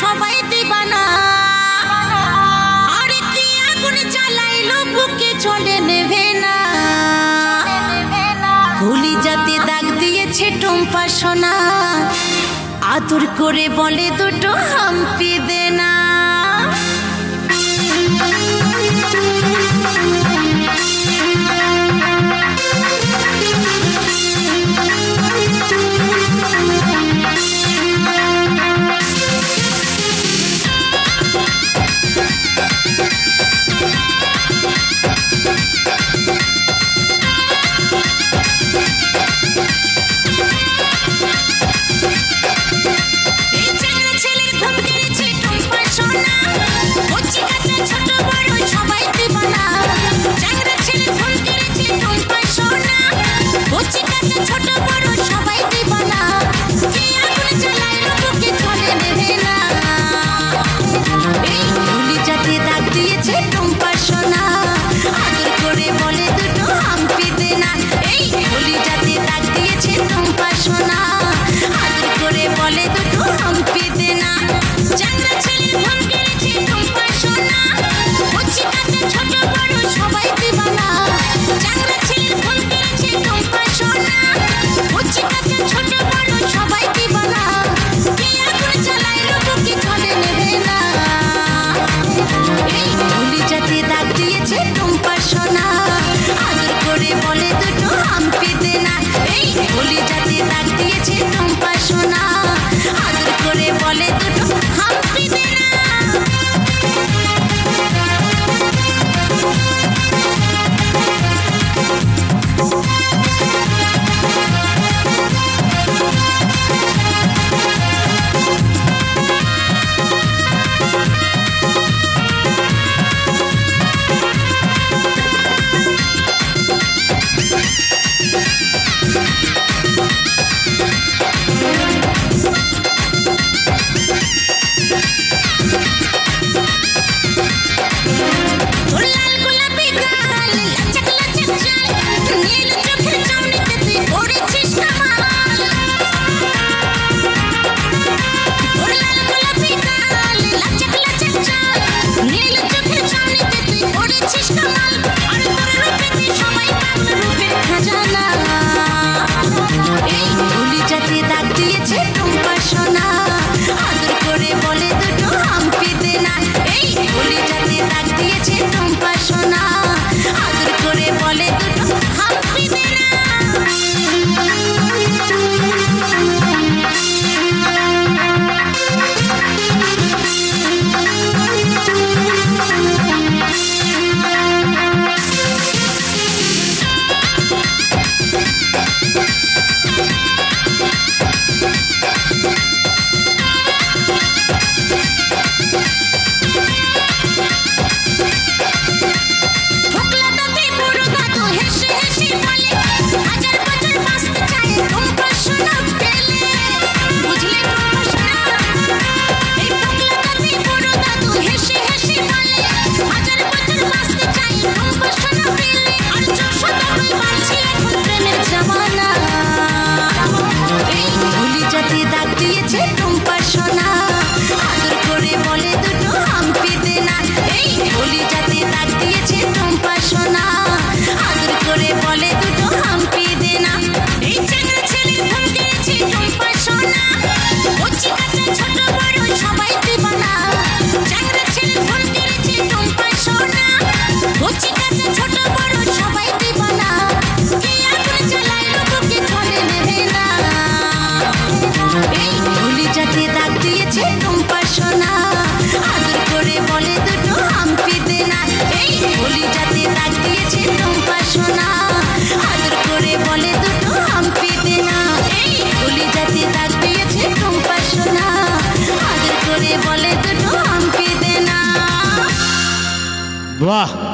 সবাই দিবানা। আর কি আগুন জ্বালাইলো, বুকে চলে নেবে না। গুলি যাতে দাগ দিয়েছে টোম্পা সোনা, আদর করে বলে দুটো হাম্পি দেনা। you take Vamos lá.